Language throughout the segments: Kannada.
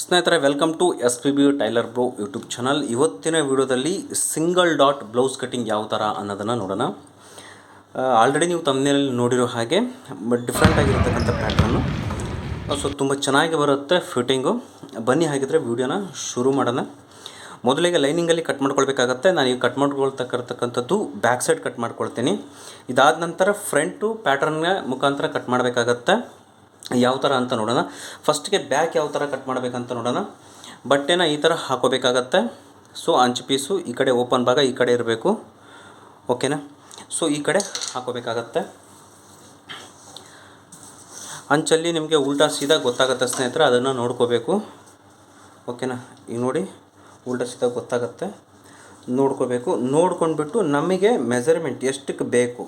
ಸ್ನೇಹಿತರೆ welcome to S P B tailor bro YouTube channel ಇವತ್ತಿನ ವಿಡಿಯೋದಲ್ಲಿ ಸಿಂಗಲ್ ಡಾಟ್ ಬ್ಲೌಸ್ ಕಟಿಂಗ್ ಯಾವ ಥರ ಅನ್ನೋದನ್ನು ನೋಡೋಣ. ಆಲ್ರೆಡಿ ನೀವು ತಮ್ಮನೇಲಿ ನೋಡಿರೋ ಹಾಗೆ ಬಟ್ ಡಿಫ್ರೆಂಟ್ ಆಗಿರತಕ್ಕಂಥ ಪ್ಯಾಟ್ರನ್ನು ಸೊ ತುಂಬ ಚೆನ್ನಾಗಿ ಬರುತ್ತೆ ಫಿಟ್ಟಿಂಗು ಬನ್ನಿ ಹಾಗಿದ್ರೆ ವಿಡಿಯೋನ ಶುರು ಮಾಡೋಣ. ಮೊದಲಿಗೆ ಲೈನಿಂಗಲ್ಲಿ ಕಟ್ ಮಾಡ್ಕೊಳ್ಬೇಕಾಗತ್ತೆ. ನಾನು ಈಗ ಕಟ್ ಮಾಡ್ಕೊಳ್ತಕ್ಕಂಥದ್ದು ಬ್ಯಾಕ್ ಸೈಡ್ ಕಟ್ ಮಾಡ್ಕೊಳ್ತೀನಿ. ಇದಾದ ನಂತರ ಫ್ರಂಟು ಪ್ಯಾಟ್ರನ್ನ ಮುಖಾಂತರ ಕಟ್ ಮಾಡಬೇಕಾಗತ್ತೆ. ಯಾವ ಥರ ಅಂತ ನೋಡೋಣ. ಫಸ್ಟ್ಗೆ ಬ್ಯಾಕ್ ಯಾವ ಥರ ಕಟ್ ಮಾಡಬೇಕಂತ ನೋಡೋಣ. ಬಟ್ಟೆನ ಈ ಥರ ಹಾಕೋಬೇಕಾಗತ್ತೆ. ಸೊ ಅಂಚು ಪೀಸು ಈ ಕಡೆ ಓಪನ್ ಭಾಗ ಈ ಕಡೆ ಇರಬೇಕು. ಓಕೆನಾ ಸೊ ಈ ಕಡೆ ಹಾಕೋಬೇಕಾಗತ್ತೆ. ಅಂಚಲ್ಲಿ ನಿಮಗೆ ಉಲ್ಟಾ ಸೀದಾ ಗೊತ್ತಾಗುತ್ತೆ ಸ್ನೇಹಿತರೆ, ಅದನ್ನು ನೋಡ್ಕೋಬೇಕು. ಓಕೆನಾ ಈಗ ನೋಡಿ, ಉಲ್ಟಾ ಸೀದಾ ಗೊತ್ತಾಗುತ್ತೆ. ನೋಡ್ಕೋಬೇಕು. ನೋಡ್ಕೊಂಡ್ಬಿಟ್ಟು ನಮಗೆ ಮೆಜರ್ಮೆಂಟ್ ಎಷ್ಟಕ್ಕೆ ಬೇಕು,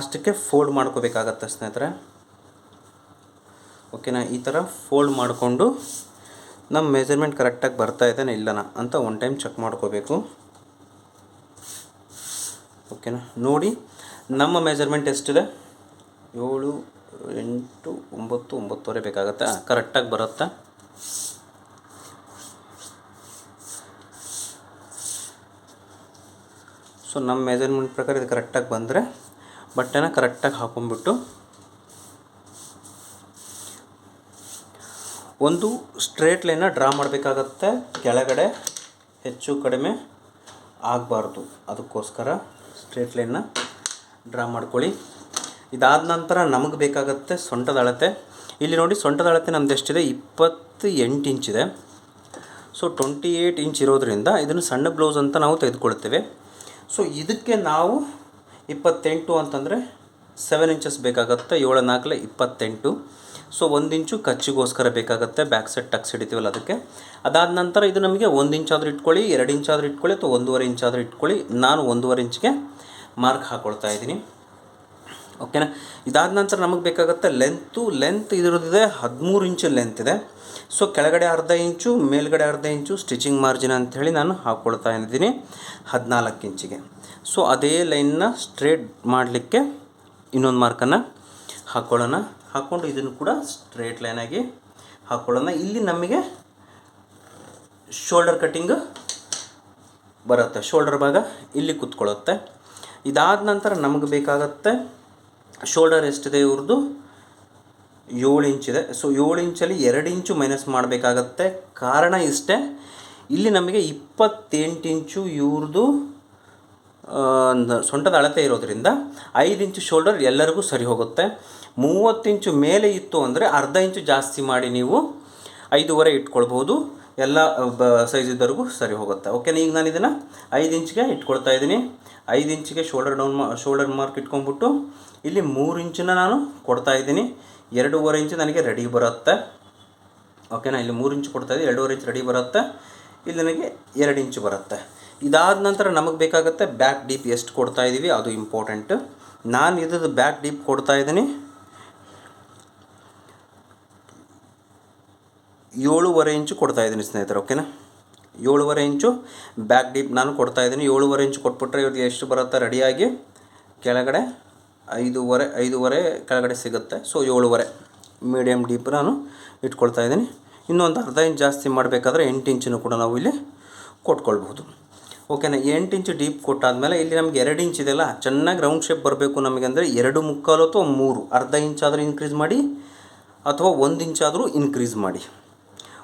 ಅಷ್ಟಕ್ಕೆ ಫೋಲ್ಡ್ ಮಾಡ್ಕೋಬೇಕಾಗತ್ತೆ ಸ್ನೇಹಿತರೆ. ಓಕೆನಾ? ಈ ಥರ ಫೋಲ್ಡ್ ಮಾಡಿಕೊಂಡು ನಮ್ಮ ಮೆಜರ್ಮೆಂಟ್ ಕರೆಕ್ಟಾಗಿ ಬರ್ತಾ ಇದ್ದಾನೆ ಇಲ್ಲನ ಅಂತ ಒನ್ ಟೈಮ್ ಚೆಕ್ ಮಾಡ್ಕೋಬೇಕು. ಓಕೆನಾ? ನೋಡಿ, ನಮ್ಮ ಮೆಜರ್ಮೆಂಟ್ ಎಷ್ಟಿದೆ ಏಳು, ಎಂಟು, ಒಂಬತ್ತು, ಒಂಬತ್ತುವರೆ ಬೇಕಾಗತ್ತೆ? ಕರೆಕ್ಟಾಗಿ ಬರುತ್ತೆ? ಸೊ ನಮ್ಮ ಮೆಜರ್ಮೆಂಟ್ ಪ್ರಕಾರ ಇದು ಕರೆಕ್ಟಾಗಿ ಬಂದರೆ ಬಟ್ಟೆನ ಕರೆಕ್ಟಾಗಿ ಹಾಕೊಂಡ್ಬಿಟ್ಟು ಒಂದು ಸ್ಟ್ರೇಟ್ ಲೈನ ಡ್ರಾ ಮಾಡಬೇಕಾಗತ್ತೆ. ಕೆಳಗಡೆ ಹೆಚ್ಚು ಕಡಿಮೆ ಆಗಬಾರ್ದು. ಅದಕ್ಕೋಸ್ಕರ ಸ್ಟ್ರೇಟ್ ಲೈನ್ನ ಡ್ರಾ ಮಾಡ್ಕೊಳ್ಳಿ. ಇದಾದ ನಂತರ ನಮಗೆ ಬೇಕಾಗತ್ತೆ ಸೊಂಟದ ಅಳತೆ. ಇಲ್ಲಿ ನೋಡಿ ಸೊಂಟದ ಅಳತೆ ನಮ್ದು ಎಷ್ಟಿದೆ? ಇಪ್ಪತ್ತು ಎಂಟು ಇಂಚಿದೆ ಸೊ ಟ್ವೆಂಟಿ ಏಯ್ಟ್ ಇಂಚ್ ಇರೋದರಿಂದ ಇದನ್ನು ಸಣ್ಣ ಬ್ಲೌಸ್ ಅಂತ ನಾವು ತೆಗೆದುಕೊಳ್ತೇವೆ. ಸೊ ಇದಕ್ಕೆ ನಾವು ಇಪ್ಪತ್ತೆಂಟು ಅಂತಂದರೆ ಸೆವೆನ್ ಇಂಚಸ್ ಬೇಕಾಗುತ್ತೆ. ಏಳು ನಾಲ್ಕಲೆ ಇಪ್ಪತ್ತೆಂಟು. ಸೊ ಒಂದು ಇಂಚು ಕಚ್ಚಿಗೋಸ್ಕರ ಬೇಕಾಗುತ್ತೆ ಬ್ಯಾಕ್ ಸೈಡ್ ಟಕ್ಸ್ ಹಿಡಿತೀವಲ್ಲ ಅದಕ್ಕೆ. ಅದಾದ ನಂತರ ಇದು ನಮಗೆ ಒಂದು ಇಂಚಾದರೂ ಇಟ್ಕೊಳ್ಳಿ, ಎರಡು ಇಂಚಾದರೂ ಇಟ್ಕೊಳ್ಳಿ ಅಥವಾ ಒಂದೂವರೆ ಇಂಚಾದರೂ ಇಟ್ಕೊಳ್ಳಿ ನಾನು ಒಂದೂವರೆ ಇಂಚಿಗೆ ಮಾರ್ಕ್ ಹಾಕ್ಕೊಳ್ತಾ ಇದ್ದೀನಿ. ಓಕೆನಾ ಇದಾದ ನಂತರ ನಮಗೆ ಬೇಕಾಗುತ್ತೆ ಲೆಂತು ಲೆಂತ್ ಇದ್ರದ್ದಿದೆ ಹದಿಮೂರು ಇಂಚು ಲೆಂತ್ ಇದೆ. ಸೊ ಕೆಳಗಡೆ ಅರ್ಧ ಇಂಚು ಮೇಲ್ಗಡೆ ಅರ್ಧ ಇಂಚು ಸ್ಟಿಚಿಂಗ್ ಮಾರ್ಜಿನ್ ಅಂಥೇಳಿ ನಾನು ಹಾಕ್ಕೊಳ್ತಾ ಇದ್ದೀನಿ ಹದಿನಾಲ್ಕು ಇಂಚಿಗೆ ಸೊ ಅದೇ ಲೈನ್ನ ಸ್ಟ್ರೇಟ್ ಮಾಡಲಿಕ್ಕೆ ಇನ್ನೊಂದು ಮಾರ್ಕನ್ನು ಹಾಕ್ಕೊಳ್ಳೋಣ ಹಾಕ್ಕೊಂಡು ಇದನ್ನು ಕೂಡ ಸ್ಟ್ರೇಟ್ ಲೈನಾಗಿ ಹಾಕ್ಕೊಳ್ಳೋಣ ಇಲ್ಲಿ ನಮಗೆ ಶೋಲ್ಡರ್ ಕಟ್ಟಿಂಗ್ ಬರುತ್ತೆ. ಶೋಲ್ಡರ್ ಭಾಗ ಇಲ್ಲಿ ಕೂತ್ಕೊಳ್ಳುತ್ತೆ. ಇದಾದ ನಂತರ ನಮಗೆ ಬೇಕಾಗತ್ತೆ ಶೋಲ್ಡರ್ ಎಷ್ಟಿದೆ ಇವ್ರದ್ದು? ಏಳು ಇಂಚಿದೆ ಸೊ ಏಳು ಇಂಚಲ್ಲಿ ಎರಡು ಇಂಚು ಮೈನಸ್ ಮಾಡಬೇಕಾಗತ್ತೆ. ಕಾರಣ ಇಷ್ಟೇ. ಇಲ್ಲಿ ನಮಗೆ ಇಪ್ಪತ್ತೆಂಟು ಇಂಚು ಇವ್ರದ್ದು ಸೊಂಟದ ಅಳತೆ ಇರೋದ್ರಿಂದ ಐದು ಇಂಚು ಶೋಲ್ಡರ್ ಎಲ್ಲರಿಗೂ ಸರಿ ಹೋಗುತ್ತೆ. ಮೂವತ್ತು ಇಂಚು ಮೇಲೆ ಇತ್ತು ಅಂದರೆ ಅರ್ಧ ಇಂಚು ಜಾಸ್ತಿ ಮಾಡಿ ನೀವು ಐದೂವರೆ ಇಟ್ಕೊಳ್ಬೋದು. ಎಲ್ಲ ಬ ಸೈಜ್ ಇದ್ದವ್ರಿಗೂ ಸರಿ ಹೋಗುತ್ತೆ. ಓಕೆನಾ ಈಗ ನಾನು ಇದನ್ನು ಐದು ಇಂಚಿಗೆ ಇಟ್ಕೊಳ್ತಾ ಇದ್ದೀನಿ. ಐದು ಇಂಚಿಗೆ ಶೋಲ್ಡರ್ ಡೌನ್ ಮಾ ಶೋಲ್ಡರ್ ಮಾರ್ಕ್ ಇಟ್ಕೊಂಡ್ಬಿಟ್ಟು ಇಲ್ಲಿ ಮೂರು ಇಂಚನ್ನ ನಾನು ಕೊಡ್ತಾ ಇದ್ದೀನಿ. ಎರಡೂವರೆ ಇಂಚು ನನಗೆ ರೆಡಿ ಬರುತ್ತೆ. ಓಕೆನಾ ಇಲ್ಲಿ ಮೂರು ಇಂಚು ಕೊಡ್ತಾ ಇದ್ದೀನಿ. ಎರಡೂವರೆ ಇಂಚು ರೆಡಿ ಬರುತ್ತೆ. ಇಲ್ಲಿ ನನಗೆ ಎರಡು ಇಂಚು ಬರುತ್ತೆ. ಇದಾದ ನಂತರ ನಮಗೆ ಬೇಕಾಗುತ್ತೆ ಬ್ಯಾಕ್ ಡೀಪ್ ಎಷ್ಟು ಕೊಡ್ತಾ ಇದ್ದೀವಿ ಅದು ಇಂಪಾರ್ಟೆಂಟ್ ನಾನು ಇದ್ರದ್ದು ಬ್ಯಾಕ್ ಡೀಪ್ ಕೊಡ್ತಾ ಇದ್ದೀನಿ. ಏಳುವರೆ ಇಂಚು ಕೊಡ್ತಾ ಇದ್ದೀನಿ ಸ್ನೇಹಿತರೆ ಓಕೆನಾ ಏಳುವರೆ ಇಂಚು ಬ್ಯಾಕ್ ಡೀಪ್ ನಾನು ಕೊಡ್ತಾ ಇದ್ದೀನಿ. ಏಳುವರೆ ಇಂಚು ಕೊಟ್ಬಿಟ್ರೆ ಇವ್ರಿಗೆ ಎಷ್ಟು ಬರುತ್ತೆ? ರೆಡಿಯಾಗಿ ಕೆಳಗಡೆ ಐದೂವರೆ ಐದೂವರೆ ಕೆಳಗಡೆ ಸಿಗುತ್ತೆ. ಸೊ ಏಳುವರೆ ಮೀಡಿಯಮ್ ಡೀಪ್ ನಾನು ಇಟ್ಕೊಳ್ತಾ ಇದ್ದೀನಿ. ಇನ್ನೊಂದು ಅರ್ಧ ಇಂಚ್ ಜಾಸ್ತಿ ಮಾಡಬೇಕಾದ್ರೆ ಎಂಟು ಇಂಚನ್ನು ಕೂಡ ನಾವು ಇಲ್ಲಿ ಕೊಟ್ಕೊಳ್ಬಹುದು. ಓಕೆನಾ ಎಂಟು ಇಂಚು ಡೀಪ್ ಕೊಟ್ಟಾದಮೇಲೆ ಇಲ್ಲಿ ನಮಗೆ ಎರಡು ಇಂಚ್ ಇದೆಯಲ್ಲ, ಚೆನ್ನಾಗಿ ರೌಂಡ್ ಶೇಪ್ ಬರಬೇಕು ನಮಗೆ ಅಂದರೆ ಎರಡು ಮುಕ್ಕಾಲು ಅಥವಾ ಮೂರು, ಅರ್ಧ ಇಂಚಾದರೂ ಇನ್ಕ್ರೀಸ್ ಮಾಡಿ ಅಥವಾ ಒಂದು ಇಂಚಾದರೂ ಇನ್ಕ್ರೀಸ್ ಮಾಡಿ.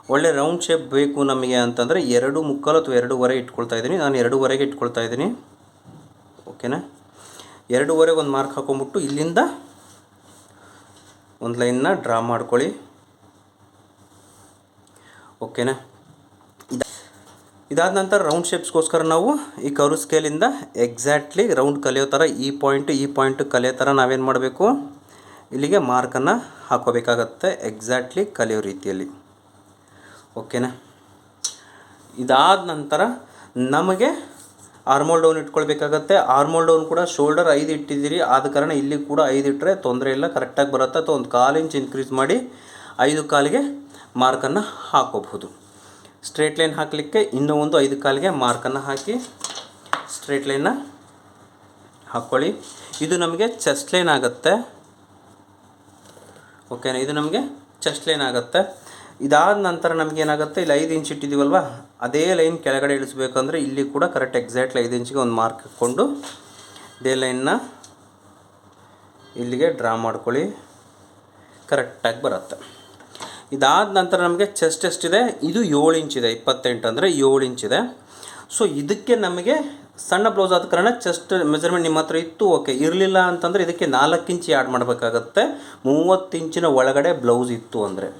ಒಳ್ಳೆ ರೌಂಡ್ ಶೇಪ್ ಬೇಕು ನಮಗೆ ಅಂತಂದರೆ ಎರಡು ಮುಕ್ಕಾಲು ಅಥವಾ ಎರಡೂವರೆ ಇಟ್ಕೊಳ್ತಾ ಇದ್ದೀನಿ. ನಾನು ಎರಡೂವರೆಗೆ ಇಟ್ಕೊಳ್ತಾ ಇದ್ದೀನಿ. ಓಕೆನಾ ಎರಡೂವರೆಗೆ ಒಂದು ಮಾರ್ಕ್ ಹಾಕೊಂಬಿಟ್ಟು ಇಲ್ಲಿಂದ ಒಂದು ಲೈನ್ನ ಡ್ರಾ ಮಾಡ್ಕೊಳ್ಳಿ. ಓಕೆನಾ ಇದಾದ ನಂತರ ರೌಂಡ್ ಶೇಪ್ಸ್ಗೋಸ್ಕರ ನಾವು ಈ ಕರು ಸ್ಕೇಲಿಂದ ಎಕ್ಸಾಕ್ಟ್ಲಿ ರೌಂಡ್ ಕಲಿಯೋ ಥರ ಈ ಪಾಯಿಂಟು ಈ ಪಾಯಿಂಟು ಕಲಿಯೋ ಥರ ನಾವೇನು ಮಾಡಬೇಕು? ಇಲ್ಲಿಗೆ ಮಾರ್ಕನ್ನು ಹಾಕೋಬೇಕಾಗತ್ತೆ ಎಕ್ಸಾಕ್ಟ್ಲಿ ಕಲಿಯೋ ರೀತಿಯಲ್ಲಿ. ಓಕೆನಾ? ಇದಾದ ನಂತರ ನಮಗೆ ಆರ್ಮೋಲ್ ಡೌನ್ ಇಟ್ಕೊಳ್ಬೇಕಾಗತ್ತೆ. ಆರ್ಮೋಲ್ ಡೌನ್ ಕೂಡ ಶೋಲ್ಡರ್ ಐದು ಇಟ್ಟಿದ್ದೀರಿ. ಆದ ಕಾರಣ ಇಲ್ಲಿ ಕೂಡ ಐದು ಇಟ್ಟರೆ ತೊಂದರೆ ಇಲ್ಲ ಕರೆಕ್ಟಾಗಿ ಬರುತ್ತೆ. ಅಥವಾ ಒಂದು ಕಾಲು ಇಂಚ್ ಇನ್ಕ್ರೀಸ್ ಮಾಡಿ ಐದು ಕಾಲಿಗೆ ಮಾರ್ಕನ್ನು ಹಾಕೋಬಹುದು. ಸ್ಟ್ರೇಟ್ ಲೈನ್ ಹಾಕಲಿಕ್ಕೆ ಇನ್ನೂ ಒಂದು ಐದು ಕಾಲಿಗೆ ಮಾರ್ಕನ್ನು ಹಾಕಿ ಸ್ಟ್ರೇಟ್ ಲೈನ್ನ ಹಾಕ್ಕೊಳ್ಳಿ ಇದು ನಮಗೆ ಚೆಸ್ಟ್ ಲೈನ್ ಆಗುತ್ತೆ. ಓಕೆನಾ? ಇದು ನಮಗೆ ಚೆಸ್ಟ್ ಲೈನ್ ಆಗುತ್ತೆ. ಇದಾದ ನಂತರ ನಮಗೇನಾಗುತ್ತೆ? ಇಲ್ಲಿ ಐದು ಇಂಚ್ ಇಟ್ಟಿದ್ದೀವಲ್ವ ಅದೇ ಲೈನ್ ಕೆಳಗಡೆ ಇಳಿಸ್ಬೇಕಂದ್ರೆ ಇಲ್ಲಿ ಕೂಡ ಕರೆಕ್ಟ್ ಎಕ್ಸಾಕ್ಟ್ಲಿ ಐದು ಇಂಚಿಗೆ ಒಂದು ಮಾರ್ಕ್ ಹಾಕ್ಕೊಂಡು ಇದೇ ಲೈನ್ನ ಇಲ್ಲಿಗೆ ಡ್ರಾ ಮಾಡ್ಕೊಳ್ಳಿ. ಕರೆಕ್ಟಾಗಿ ಬರುತ್ತೆ. ಇದಾದ ನಂತರ ನಮಗೆ ಚೆಸ್ಟ್ ಎಷ್ಟಿದೆ ಇದು? ಏಳು ಇಂಚಿದೆ ಇಪ್ಪತ್ತೆಂಟು ಅಂದರೆ ಏಳು ಇಂಚಿದೆ ಸೊ ಇದಕ್ಕೆ ನಮಗೆ ಸಣ್ಣ ಬ್ಲೌಸ್ ಆದ ಕಾರಣ ಚೆಸ್ಟ್ ಮೆಜರ್ಮೆಂಟ್ ನಿಮ್ಮ ಹತ್ರ ಇತ್ತು ಓಕೆ ಇರಲಿಲ್ಲ ಅಂತಂದರೆ ಇದಕ್ಕೆ ನಾಲ್ಕು ಇಂಚು ಆ್ಯಡ್ ಮಾಡಬೇಕಾಗತ್ತೆ. ಮೂವತ್ತು ಇಂಚಿನ ಒಳಗಡೆ ಬ್ಲೌಸ್ ಇತ್ತು ಅಂದರೆ.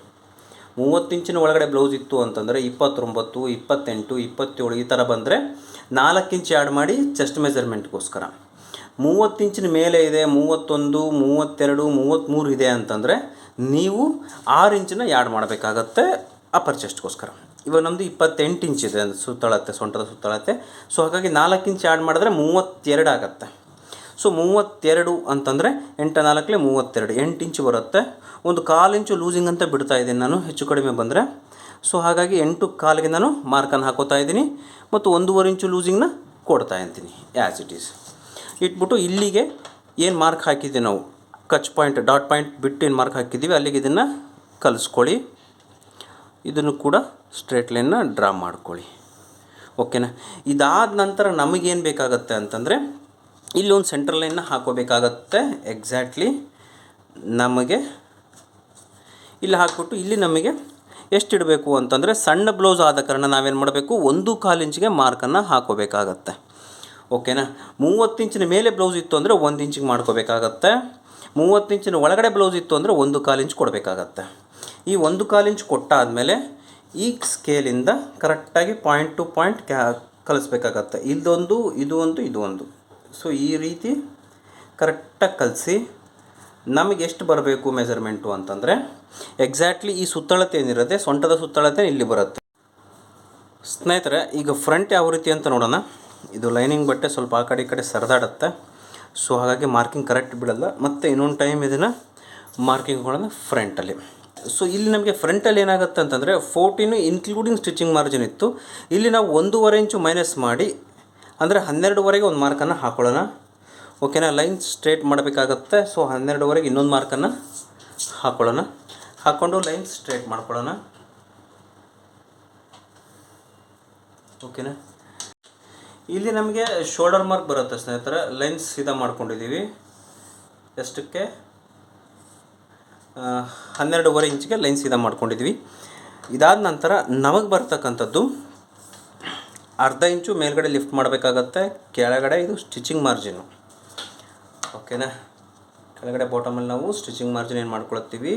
ಮೂವತ್ತು ಇಂಚಿನ ಒಳಗಡೆ ಬ್ಲೌಸ್ ಇತ್ತು ಅಂತಂದರೆ ಇಪ್ಪತ್ತೊಂಬತ್ತು, ಇಪ್ಪತ್ತೆಂಟು, ಇಪ್ಪತ್ತೇಳು ಈ ಥರ ಬಂದರೆ ನಾಲ್ಕು ಇಂಚ್ ಆ್ಯಡ್ ಮಾಡಿ ಚೆಸ್ಟ್ ಮೆಜರ್ಮೆಂಟ್ಗೋಸ್ಕರ ಮೂವತ್ತು ಇಂಚಿನ ಮೇಲೆ ಇದೆ, ಮೂವತ್ತೊಂದು, ಮೂವತ್ತೆರಡು, ಮೂವತ್ತ್ಮೂರು ಇದೆ ಅಂತಂದರೆ ನೀವು ಆರು ಇಂಚನ್ನ ಆ್ಯಡ್ ಮಾಡಬೇಕಾಗತ್ತೆ ಅಪ್ಪರ್ ಚೆಸ್ಟ್ಗೋಸ್ಕರ ಇವಾಗ ನಮ್ಮದು ಇಪ್ಪತ್ತೆಂಟು ಇಂಚ್ ಇದೆ, ಸುತ್ತಳತೆ, ಸೊಂಟದ ಸುತ್ತಳತ್ತೆ ಸೊ ಹಾಗಾಗಿ ನಾಲ್ಕು ಇಂಚ್ ಆ್ಯಡ್ ಮಾಡಿದ್ರೆ ಮೂವತ್ತೆರಡು ಆಗುತ್ತೆ. ಸೊ ಮೂವತ್ತೆರಡು ಅಂತಂದರೆ ಎಂಟು ನಾಲ್ಕಲೆ ಮೂವತ್ತೆರಡು, ಎಂಟು ಇಂಚು ಬರುತ್ತೆ. ಒಂದು ಕಾಲು ಇಂಚು ಲೂಸಿಂಗ್ ಅಂತ ಬಿಡ್ತಾ ಇದ್ದೀನಿ ನಾನು, ಹೆಚ್ಚು ಕಡಿಮೆ ಬಂದರೆ. ಸೊ ಹಾಗಾಗಿ ಎಂಟು ಕಾಲಿಗೆ ನಾನು ಮಾರ್ಕನ್ನು ಹಾಕೋತಾ ಇದ್ದೀನಿ ಮತ್ತು ಒಂದೂವರೆ ಇಂಚು ಲೂಸಿಂಗ್ನ ಕೊಡ್ತಾ ಇರ್ತೀನಿ ಆ್ಯಸ್ ಇಟ್ ಈಸ್ ಇಟ್ಬಿಟ್ಟು ಇಲ್ಲಿಗೆ ಏನು ಮಾರ್ಕ್ ಹಾಕಿದ್ದೀವಿ ನಾವು? ಕಚ್ ಪಾಯಿಂಟ್, ಡಾಟ್ ಪಾಯಿಂಟ್ ಬಿಟ್ಟು ಏನು ಮಾರ್ಕ್ ಹಾಕಿದ್ದೀವಿ? ಅಲ್ಲಿಗೆ ಇದನ್ನು ಕಲಿಸ್ಕೊಳ್ಳಿ. ಇದನ್ನು ಕೂಡ ಸ್ಟ್ರೇಟ್ ಲೈನ್ನ ಡ್ರಾ ಮಾಡ್ಕೊಳ್ಳಿ. ಓಕೆನಾ ಇದಾದ ನಂತರ ನಮಗೇನು ಬೇಕಾಗತ್ತೆ ಅಂತಂದರೆ ಇಲ್ಲಿ ಒಂದು ಸೆಂಟ್ರಲ್ ಲೈನ್ನ ಹಾಕೋಬೇಕಾಗತ್ತೆ ಎಕ್ಸಾಕ್ಟ್ಲಿ ನಮಗೆ. ಇಲ್ಲಿ ಹಾಕ್ಬಿಟ್ಟು ಇಲ್ಲಿ ನಮಗೆ ಎಷ್ಟಿಡಬೇಕು ಅಂತಂದರೆ ಸಣ್ಣ ಬ್ಲೌಸ್ ಆದ ಕಾರಣ ನಾವೇನು ಮಾಡಬೇಕು? ಒಂದು ಕಾಲು ಇಂಚಿಗೆ ಮಾರ್ಕನ್ನು ಹಾಕೋಬೇಕಾಗತ್ತೆ. ಓಕೆನಾ ಮೂವತ್ತು ಇಂಚಿನ ಮೇಲೆ ಬ್ಲೌಸ್ ಇತ್ತು ಅಂದರೆ ಒಂದು ಇಂಚಿಗೆ ಮಾಡ್ಕೋಬೇಕಾಗತ್ತೆ. ಮೂವತ್ತು ಇಂಚಿನ ಒಳಗಡೆ ಬ್ಲೌಸ್ ಇತ್ತು ಅಂದರೆ ಒಂದು ಕಾಲು ಇಂಚ್ ಕೊಡಬೇಕಾಗತ್ತೆ. ಈ ಒಂದು ಕಾಲು ಇಂಚ್ ಕೊಟ್ಟಾದಮೇಲೆ ಈ ಸ್ಕೇಲಿಂದ ಕರೆಕ್ಟಾಗಿ ಪಾಯಿಂಟ್ ಟು ಪಾಯಿಂಟ್ ಕ್ಯಾ ಕಲಿಸ್ಬೇಕಾಗತ್ತೆ. ಇದೊಂದು ಇದು ಒಂದು ಇದು ಒಂದು. ಸೊ ಈ ರೀತಿ ಕರೆಕ್ಟಾಗಿ ಕಲಿಸಿ ನಮಗೆ ಎಷ್ಟು ಬರಬೇಕು ಮೆಜರ್ಮೆಂಟು ಅಂತಂದರೆ ಎಕ್ಸಾಕ್ಟ್ಲಿ ಈ ಸುತ್ತಳತೆ ಏನಿರುತ್ತೆ, ಸೊಂಟದ ಸುತ್ತಳತೆ ಇಲ್ಲಿ ಬರುತ್ತೆ. ಸ್ನೇಹಿತರೆ, ಈಗ ಫ್ರಂಟ್ ಯಾವ ರೀತಿ ಅಂತ ನೋಡೋಣ. ಇದು ಲೈನಿಂಗ್ ಬಟ್ಟೆ ಸ್ವಲ್ಪ ಆ ಕಡೆ ಈ ಕಡೆ ಸರಿದಾಡುತ್ತೆ. ಸೊ ಹಾಗಾಗಿ ಮಾರ್ಕಿಂಗ್ ಕರೆಕ್ಟ್ ಬಿಡಲ್ಲ ಮತ್ತು ಇನ್ನೊಂದು ಟೈಮ್ ಇದನ್ನು ಮಾರ್ಕಿಂಗ್ ಕೊಡೋಣ ಫ್ರಂಟಲ್ಲಿ ಸೊ ಇಲ್ಲಿ ನಮಗೆ ಫ್ರಂಟಲ್ಲಿ ಏನಾಗುತ್ತೆ ಅಂತಂದರೆ ಫೋರ್ಟೀನು ಇನ್ಕ್ಲೂಡಿಂಗ್ ಸ್ಟಿಚಿಂಗ್ ಮಾರ್ಜಿನ್ ಇತ್ತು. ಇಲ್ಲಿ ನಾವು ಒಂದೂವರೆ ಇಂಚು ಮೈನಸ್ ಮಾಡಿ ಅಂದರೆ ಹನ್ನೆರಡುವರೆಗೆ ಒಂದು ಮಾರ್ಕನ್ನು ಹಾಕೊಳ್ಳೋಣ. ಓಕೆನಾ? ಲೈನ್ ಸ್ಟ್ರೇಟ್ ಮಾಡಬೇಕಾಗತ್ತೆ. ಸೊ, ಹನ್ನೆರಡುವರೆಗೆ ಇನ್ನೊಂದು ಮಾರ್ಕನ್ನು ಹಾಕೊಳ್ಳೋಣ. ಹಾಕ್ಕೊಂಡು ಲೈನ್ ಸ್ಟ್ರೇಟ್ ಮಾಡ್ಕೊಳ್ಳೋಣ. ಓಕೆನಾ? ಇಲ್ಲಿ ನಮಗೆ ಶೋಲ್ಡರ್ ಮಾರ್ಕ್ ಬರುತ್ತೆ ಸ್ನೇಹಿತರೆ. ಲೈನ್ ಸೀದಾ ಮಾಡ್ಕೊಂಡಿದ್ದೀವಿ. ಎಷ್ಟಕ್ಕೆ? ಹನ್ನೆರಡುವರೆ ಇಂಚಿಗೆ ಲೈನ್ ಸೀದಾ ಮಾಡ್ಕೊಂಡಿದ್ದೀವಿ. ಇದಾದ ನಂತರ ನಮಗೆ ಬರ್ತಕ್ಕಂಥದ್ದು ಅರ್ಧ ಇಂಚು ಮೇಲ್ಗಡೆ ಲಿಫ್ಟ್ ಮಾಡಬೇಕಾಗತ್ತೆ. ಕೆಳಗಡೆ ಇದು ಸ್ಟಿಚಿಂಗ್ ಮಾರ್ಜಿನು ಓಕೆನಾ ಕೆಳಗಡೆ ಬಾಟಮಲ್ಲಿ ನಾವು ಸ್ಟಿಚಿಂಗ್ ಮಾರ್ಜಿನ್ ಏನು ಮಾಡ್ಕೊಳ್ತೀವಿ?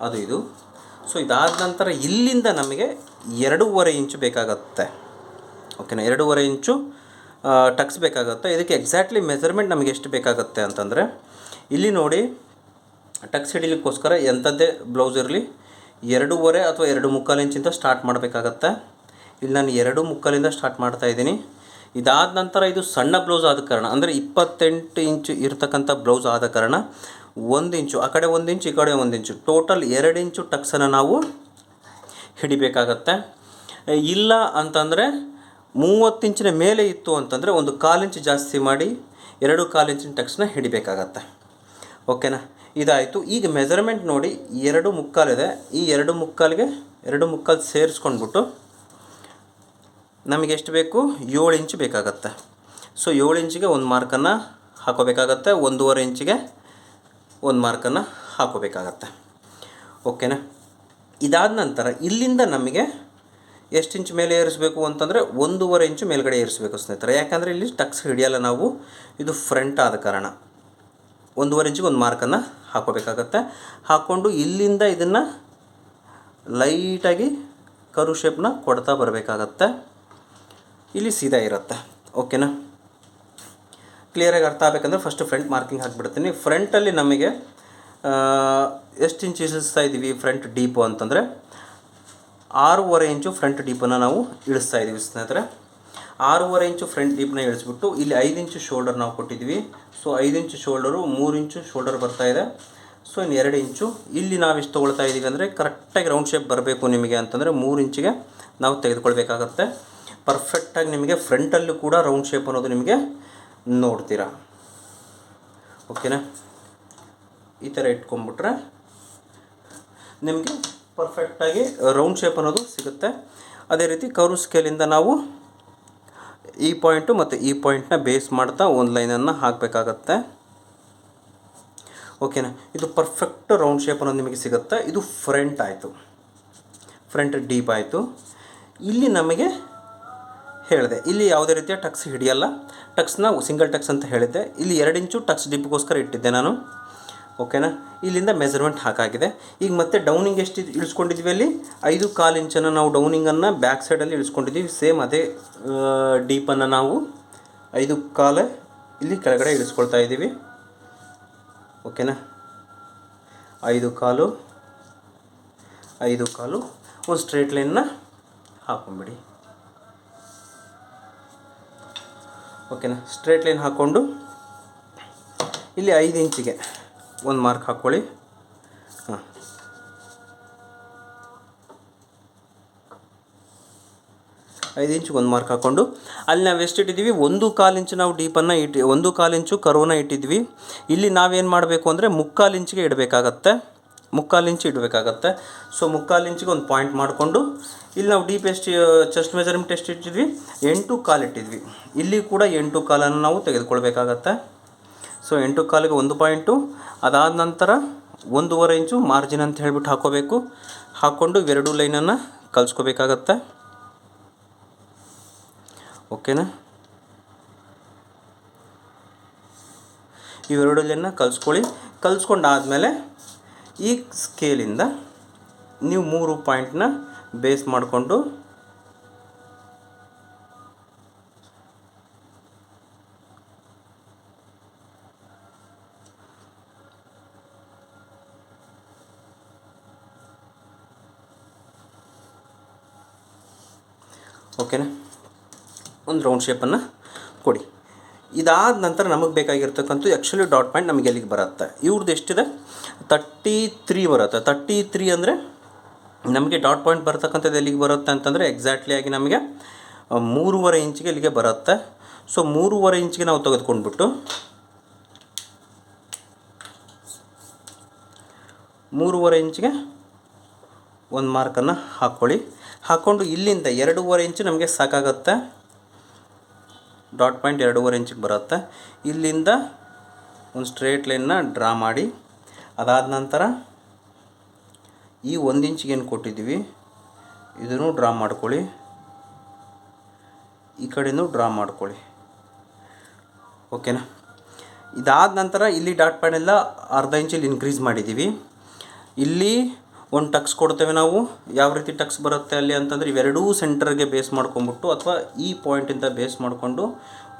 ಅದು ಇದು. ಸೊ ಇದಾದ ನಂತರ ಇಲ್ಲಿಂದ ನಮಗೆ ಎರಡೂವರೆ ಇಂಚು ಬೇಕಾಗತ್ತೆ. ಓಕೆನಾ ಎರಡೂವರೆ ಇಂಚು ಟಕ್ಸ್ ಬೇಕಾಗುತ್ತೆ. ಇದಕ್ಕೆ ಎಕ್ಸಾಕ್ಟ್ಲಿ ಮೆಜರ್ಮೆಂಟ್ ನಮಗೆ ಎಷ್ಟು ಬೇಕಾಗುತ್ತೆ ಅಂತಂದರೆ, ಇಲ್ಲಿ ನೋಡಿ ಟಕ್ಸ್ ಹಿಡಿಲಿಕ್ಕೋಸ್ಕರ ಎಂಥದ್ದೇ ಬ್ಲೌಸ್ ಇರಲಿ, ಎರಡೂವರೆ ಅಥವಾ ಎರಡು ಮುಕ್ಕಾಲು ಇಂಚಿಂದ ಸ್ಟಾರ್ಟ್ ಮಾಡಬೇಕಾಗತ್ತೆ. ಇಲ್ಲಿ ನಾನು ಎರಡು ಮುಕ್ಕಾಲಿಂದ ಸ್ಟಾರ್ಟ್ ಮಾಡ್ತಾ ಇದ್ದೀನಿ. ಇದಾದ ನಂತರ ಇದು ಸಣ್ಣ ಬ್ಲೌಸ್ ಆದ ಕಾರಣ, ಅಂದರೆ ಇಪ್ಪತ್ತೆಂಟು ಇಂಚು ಇರತಕ್ಕಂಥ ಬ್ಲೌಸ್ ಆದ ಕಾರಣ ಒಂದು ಇಂಚು ಆ ಕಡೆ ಒಂದು ಇಂಚು ಈ ಕಡೆ ಒಂದು ಇಂಚು ಟೋಟಲ್ ಎರಡು ಇಂಚು ಟಕ್ಸನ್ನು ನಾವು ಹಿಡಿಬೇಕಾಗತ್ತೆ. ಇಲ್ಲ ಅಂತಂದರೆ ಮೂವತ್ತು ಇಂಚಿನ ಮೇಲೆ ಇತ್ತು ಅಂತಂದರೆ ಒಂದು ಕಾಲು ಇಂಚು ಜಾಸ್ತಿ ಮಾಡಿ ಎರಡು ಕಾಲು ಇಂಚಿನ ಟಕ್ಸ್ನ ಹಿಡಿಬೇಕಾಗತ್ತೆ. ಓಕೆನಾ ಇದಾಯಿತು. ಈಗ ಮೆಜರ್ಮೆಂಟ್ ನೋಡಿ ಎರಡು ಮುಕ್ಕಾಲಿದೆ ಈ ಎರಡು ಮುಕ್ಕಾಲಿಗೆ ಎರಡು ಮುಕ್ಕಾಲು ಸೇರಿಸ್ಕೊಂಡ್ಬಿಟ್ಟು ನಮಗೆ ಎಷ್ಟು ಬೇಕು? ಏಳು ಇಂಚು ಬೇಕಾಗತ್ತೆ. ಸೊ ಏಳು ಇಂಚಿಗೆ ಒಂದು ಮಾರ್ಕನ್ನು ಹಾಕೋಬೇಕಾಗತ್ತೆ. ಒಂದೂವರೆ ಇಂಚಿಗೆ ಒಂದು ಮಾರ್ಕನ್ನು ಹಾಕೋಬೇಕಾಗತ್ತೆ. ಓಕೆನಾ ಇದಾದ ನಂತರ ಇಲ್ಲಿಂದ ನಮಗೆ ಎಷ್ಟು ಇಂಚು ಮೇಲೆ ಏರಿಸಬೇಕು ಅಂತಂದರೆ ಒಂದೂವರೆ ಇಂಚು ಮೇಲ್ಗಡೆ ಏರಿಸಬೇಕು ಸ್ನೇಹಿತರೆ. ಯಾಕಂದರೆ ಇಲ್ಲಿ ಟಕ್ಸ್ ಹಿಡಿಯಲ್ಲ ನಾವು. ಇದು ಫ್ರಂಟ್ ಆದ ಕಾರಣ. ಒಂದೂವರೆ ಇಂಚಿಗೆ ಒಂದು ಮಾರ್ಕನ್ನು ಹಾಕೋಬೇಕಾಗತ್ತೆ. ಹಾಕ್ಕೊಂಡು ಇಲ್ಲಿಂದ ಇದನ್ನು ಲೈಟಾಗಿ ಕರು ಶೇಪ್ನ ಕೊಡ್ತಾ ಬರಬೇಕಾಗತ್ತೆ. ಇಲ್ಲಿ ಸೀದಾ ಇರುತ್ತೆ. ಓಕೆನಾ ಕ್ಲಿಯರಾಗಿ ಅರ್ಥ ಆಗಬೇಕಂದ್ರೆ ಫಸ್ಟ್ ಫ್ರಂಟ್ ಮಾರ್ಕಿಂಗ್ ಹಾಕಿಬಿಡ್ತೀನಿ. ಫ್ರಂಟಲ್ಲಿ ನಮಗೆ ಎಷ್ಟು ಇಂಚ್ ಇಳಿಸ್ತಾ ಇದ್ದೀವಿ ಫ್ರಂಟ್ ಡೀಪು ಅಂತಂದರೆ, ಆರೂವರೆ ಇಂಚು ಫ್ರಂಟ್ ಡೀಪನ್ನು ನಾವು ಇಳಿಸ್ತಾ ಇದ್ದೀವಿ ಸ್ನೇಹಿತರೆ. ಆರೂವರೆ ಇಂಚು ಫ್ರಂಟ್ ಡೀಪ್ನ ಇಳಿಸ್ಬಿಟ್ಟು ಇಲ್ಲಿ ಐದು ಇಂಚು ಶೋಲ್ಡರ್ ನಾವು ಕೊಟ್ಟಿದ್ದೀವಿ ಸೊ ಐದು ಇಂಚು ಶೋಲ್ಡರು ಮೂರು ಇಂಚು ಶೋಲ್ಡರ್ ಬರ್ತಾ ಇದೆ. ಸೊ ಇನ್ನು ಎರಡು ಇಂಚು ಇಲ್ಲಿ ನಾವು ಎಷ್ಟು ತೊಗೊಳ್ತಾ ಇದ್ದೀವಿ ಅಂದರೆ ಕರೆಕ್ಟಾಗಿ ರೌಂಡ್ ಶೇಪ್ ಬರಬೇಕು ನಿಮಗೆ ಅಂತಂದರೆ ಮೂರು ಇಂಚಿಗೆ ನಾವು ತೆಗೆದುಕೊಳ್ಬೇಕಾಗತ್ತೆ. ಪರ್ಫೆಕ್ಟಾಗಿ ನಿಮಗೆ ಫ್ರಂಟಲ್ಲೂ ಕೂಡ ರೌಂಡ್ ಶೇಪ್ ಅನ್ನೋದು ನಿಮಗೆ ನೋಡ್ತೀರಾ? ಓಕೆನಾ ಈ ಥರ ಇಟ್ಕೊಂಡ್ಬಿಟ್ರೆ ನಿಮಗೆ ಪರ್ಫೆಕ್ಟಾಗಿ ರೌಂಡ್ ಶೇಪ್ ಅನ್ನೋದು ಸಿಗುತ್ತೆ. ಅದೇ ರೀತಿ ಕರು ಸ್ಕೇಲಿಂದ ನಾವು ಈ ಪಾಯಿಂಟು ಮತ್ತು ಈ ಪಾಯಿಂಟ್ನ ಬೇಸ್ ಮಾಡ್ತಾ ಒಂದು ಲೈನನ್ನು ಹಾಕಬೇಕಾಗತ್ತೆ. ಓಕೆನಾ ಇದು ಪರ್ಫೆಕ್ಟ್ ರೌಂಡ್ ಶೇಪ್ ಅನ್ನೋದು ನಿಮಗೆ ಸಿಗುತ್ತೆ. ಇದು ಫ್ರಂಟ್ ಆಯಿತು. ಫ್ರಂಟ್ ಡೀಪ್ ಆಯಿತು. ಇಲ್ಲಿ ನಮಗೆ ಹೇಳಿದೆ. ಇಲ್ಲಿ ಯಾವುದೇ ರೀತಿಯ ಟಕ್ಸ್ ಹಿಡಿಯಲ್ಲ. ಟಕ್ಸ್ನ ಸಿಂಗಲ್ ಟಕ್ಸ್ ಅಂತ ಹೇಳಿದ್ದೆ. ಇಲ್ಲಿ ಎರಡು ಇಂಚು ಟಕ್ಸ್ ಡಿಪ್ಗೋಸ್ಕರ ಇಟ್ಟಿದ್ದೆ ನಾನು. ಓಕೆನಾ? ಇಲ್ಲಿಂದ ಮೆಜರ್ಮೆಂಟ್ ಹಾಕಾಗಿದೆ. ಈಗ ಮತ್ತೆ ಡೌನಿಂಗ್ ಎಷ್ಟು ಇಳಿಸ್ಕೊಂಡಿದ್ವಿ ಅಲ್ಲಿ? ಐದು ಕಾಲು ಇಂಚನ್ನು ನಾವು ಡೌನಿಂಗನ್ನು ಬ್ಯಾಕ್ ಸೈಡಲ್ಲಿ ಇಳಿಸ್ಕೊಂಡಿದ್ದೀವಿ. ಸೇಮ್ ಅದೇ ಡೀಪನ್ನು ನಾವು ಐದು ಕಾಲು ಇಲ್ಲಿ ಕೆಳಗಡೆ ಇಳಿಸ್ಕೊಳ್ತಾ ಇದ್ದೀವಿ. ಓಕೆನಾ? ಐದು ಕಾಲು ಐದು ಕಾಲು ಒಂದು ಸ್ಟ್ರೇಟ್ ಲೈನ್ನ ಹಾಕೊಂಬಿಡಿ. ಓಕೆನಾ? ಸ್ಟ್ರೇಟ್ ಲೈನ್ ಹಾಕ್ಕೊಂಡು ಇಲ್ಲಿ ಐದು ಇಂಚಿಗೆ ಒಂದು ಮಾರ್ಕ್ ಹಾಕ್ಕೊಳ್ಳಿ ಹಾಂ. ಐದು ಇಂಚಿಗೆ ಒಂದು ಮಾರ್ಕ್ ಹಾಕ್ಕೊಂಡು ಅಲ್ಲಿ ನಾವು ಎಷ್ಟು ಇಟ್ಟಿದ್ದೀವಿ? ಒಂದು ಕಾಲು ಇಂಚು ನಾವು ಡೀಪನ್ನು ಇಟ್ಟು, ಒಂದು ಕಾಲು ಇಂಚು ಕರುವನ್ನ ಇಟ್ಟಿದ್ವಿ ಇಲ್ಲಿ ನಾವೇನು ಮಾಡಬೇಕು ಅಂದರೆ ಮುಕ್ಕಾಲು ಇಂಚಿಗೆ ಇಡಬೇಕಾಗತ್ತೆ. ಮುಕ್ಕಾಲು ಇಂಚು ಇಡಬೇಕಾಗತ್ತೆ. ಸೊ ಮುಕ್ಕಾಲು ಇಂಚಿಗೆ ಒಂದು ಪಾಯಿಂಟ್ ಮಾಡಿಕೊಂಡು, ಇಲ್ಲಿ ನಾವು ಡೀಪ್ ಎಷ್ಟು ಚೆಸ್ಟ್ ಮೆಜರ್ಮೆಂಟ್ ಟೆಸ್ಟ್ ಇಟ್ಟಿದ್ವಿ. ಎಂಟು ಕಾಲು ಇಟ್ಟಿದ್ವಿ. ಇಲ್ಲಿ ಕೂಡ ಎಂಟು ಕಾಲನ್ನು ನಾವು ತೆಗೆದುಕೊಳ್ಬೇಕಾಗತ್ತೆ. ಸೊ ಎಂಟು ಕಾಲಿಗೆ ಒಂದು ಪಾಯಿಂಟು ಅದಾದ ನಂತರ ಒಂದೂವರೆ ಇಂಚು ಮಾರ್ಜಿನ್ ಅಂತ ಹೇಳ್ಬಿಟ್ಟು ಹಾಕೋಬೇಕು. ಹಾಕ್ಕೊಂಡು ಇವೆರಡು ಲೈನನ್ನು ಕಲಿಸ್ಕೋಬೇಕಾಗತ್ತೆ. ಓಕೆನಾ ಇವೆರಡು ಲೈನ್ನ ಕಲಿಸ್ಕೊಳ್ಳಿ. ಕಲಿಸ್ಕೊಂಡಾದಮೇಲೆ ಈ ಸ್ಕೇಲಿಂದ ನೀವು ಮೂರು ಪಾಯಿಂಟ್ನ ಬೇಸ್ ಮಾಡಿಕೊಂಡು ಓಕೆನಾ? ಒಂದು ರೌಂಡ್ ಶೇಪನ್ನು ಕೊಡಿ. ಇದಾದ ನಂತರ ನಮಗೆ ಬೇಕಾಗಿರ್ತಕ್ಕಂಥ ಆ್ಯಕ್ಚುಲಿ ಡಾಟ್ ಪಾಯಿಂಟ್ ನಮಗೆ ಎಲ್ಲಿಗೆ ಬರುತ್ತೆ? ಇವ್ರದ್ದು ಎಷ್ಟಿದೆ? ತರ್ಟಿ ತ್ರೀ ಬರುತ್ತೆ. ತರ್ಟಿ ತ್ರೀ ಅಂದರೆ ನಮಗೆ ಡಾಟ್ ಪಾಯಿಂಟ್ ಬರ್ತಕ್ಕಂಥದ್ದು ಎಲ್ಲಿಗೆ ಬರುತ್ತೆ ಅಂತಂದರೆ ಎಕ್ಸಾಕ್ಟ್ಲಿ ಆಗಿ ನಮಗೆ ಮೂರುವರೆ ಇಂಚಿಗೆ ಇಲ್ಲಿಗೆ ಬರುತ್ತೆ. ಸೊ ಮೂರುವರೆ ಇಂಚಿಗೆ ನಾವು ತೆಗೆದುಕೊಂಡ್ಬಿಟ್ಟು, ಮೂರುವರೆ ಇಂಚಿಗೆ ಒಂದು ಮಾರ್ಕನ್ನು ಹಾಕ್ಕೊಳ್ಳಿ ಹಾಕ್ಕೊಂಡು ಇಲ್ಲಿಂದ ಎರಡೂವರೆ ಇಂಚು ನಮಗೆ ಸಾಕಾಗತ್ತೆ. ಡಾಟ್ ಪಾಯಿಂಟ್ ಎರಡೂವರೆ ಇಂಚಿಗೆ ಬರುತ್ತೆ. ಇಲ್ಲಿಂದ ಒಂದು ಸ್ಟ್ರೇಟ್ ಲೈನ್ನ ಡ್ರಾ ಮಾಡಿ, ಅದಾದ ನಂತರ ಈ ಒಂದು ಇಂಚಿಗೆ ಏನು ಕೊಟ್ಟಿದ್ದೀವಿ? ಇದನ್ನು ಡ್ರಾ ಮಾಡ್ಕೊಳ್ಳಿ. ಈ ಕಡೆಯೂ ಡ್ರಾ ಮಾಡ್ಕೊಳ್ಳಿ. ಓಕೆನಾ? ಇದಾದ ನಂತರ ಇಲ್ಲಿ ಡಾಟ್ ಪಾಯಿಂಟ್ ಎಲ್ಲ ಅರ್ಧ ಇಂಚಲ್ಲಿ ಇನ್ಕ್ರೀಸ್ ಮಾಡಿದ್ದೀವಿ. ಇಲ್ಲಿ ಒಂದು ಟಕ್ಸ್ ಕೊಡ್ತೇವೆ ನಾವು. ಯಾವ ರೀತಿ ಟಕ್ಸ್ ಬರುತ್ತೆ ಅಲ್ಲಿ ಅಂತಂದರೆ ಇವೆರಡೂ ಸೆಂಟರ್ಗೆ ಬೇಸ್ ಮಾಡ್ಕೊಂಬಿಟ್ಟು ಅಥವಾ ಈ ಪಾಯಿಂಟಿಂದ ಬೇಸ್ ಮಾಡಿಕೊಂಡು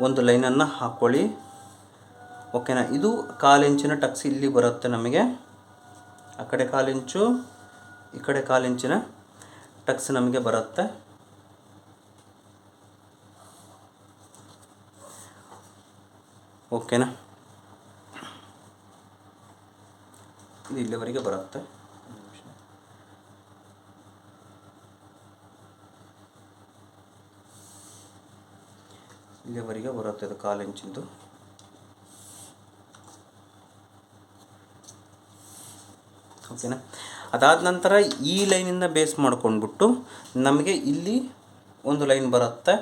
ಒಂದು ಲೈನನ್ನು ಹಾಕ್ಕೊಳ್ಳಿ ಓಕೆನಾ ಇದು ಕಾಲು ಇಂಚಿನ ಟಕ್ಸ್ ಇಲ್ಲಿ ಬರುತ್ತೆ ನಮಗೆ. ಆ ಕಡೆ ಇಂಚು, ಈ ಕಡೆ ಇಂಚಿನ ಟಕ್ಸ್ ನಮಗೆ ಬರುತ್ತೆ. ಓಕೆನಾ ಇದು ಇಲ್ಲಿವರೆಗೆ ಬರುತ್ತೆ. ಇಲ್ಲಿವರೆಗೆ ಬರುತ್ತೆ ಇದು ಕಾಲು ಇಂಚಿಂದು. ಓಕೆನಾ ಅದಾದ ನಂತರ ಈ ಲೈನಿಂದ ಬೇಸ್ ಮಾಡ್ಕೊಂಡ್ಬಿಟ್ಟು ನಮಗೆ ಇಲ್ಲಿ ಒಂದು ಲೈನ್ ಬರುತ್ತೆ.